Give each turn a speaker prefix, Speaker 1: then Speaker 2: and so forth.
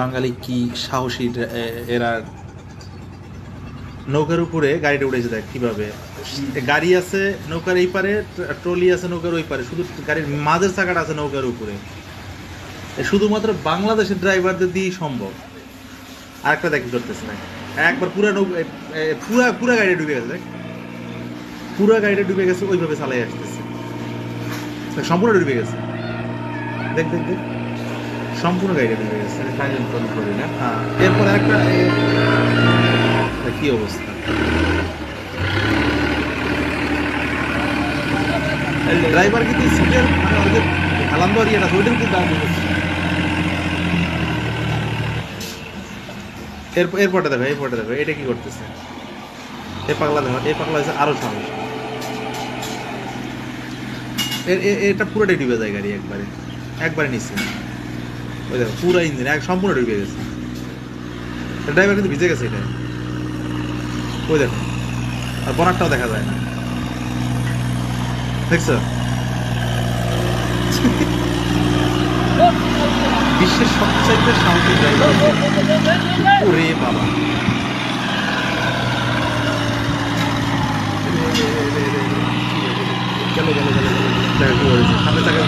Speaker 1: বাঙালি কি সাহসী এরা নৌকার উপরে গাড়িটা উঠেছে দেখ কীভাবে। গাড়ি আছে নৌকার এই পারে ট্রলি আছে নৌকার ওই পারে, শুধু গাড়ির মাঝের চাকাটা আছে নৌকার উপরে। শুধুমাত্র বাংলাদেশের ড্রাইভারদের দিয়েই সম্ভব। আরেকটা দেখ কি করতেছে, দেখ। একবার পুরা নৌকা পুরা পুরা গাড়িটা ডুবে গেছে, দেখ। পুরা গাড়িটা ডুবে গেছে, ওইভাবে চালাই আসতেছে। সম্পূর্ণ ডুবে গেছে। দেখ দেখ দেখ। সম্পূর্ণ গাড়িটা ডুবে গেছে।
Speaker 2: নিয়ন্ত্রণ করি না।
Speaker 1: হ্যাঁ। এরপর একটা এ- কি অবস্থা? ড্রাইভার কিন্তু সিটের মানে হেলান দেওয়ার ইয়েটা আছে, ওইটা কিন্তু দাম এরপর এরপরটা দেখো এরপরটা দেখো এটা কি করতেছে? এ পাগলা দেখো এই পাগলা হচ্ছে আরও সাহস এর এ- এটা পুরোটাই ডুবে যায় গাড়ি একবারে। একবারে নিচে। ওই দেখো, পুরো ইঞ্জিন এক সম্পূর্ণ ডুবে গেছে। ড্রাইভার কিন্তু ভিজে গেছে এটা ওই দেখো, আর বনারটাও দেখা যায় না। দেখছ? বিশ্বের সবচাইতে সাহসী ড্রাইভার ওরে বাবা। গেল গেল গেল গেল সামনে তাকে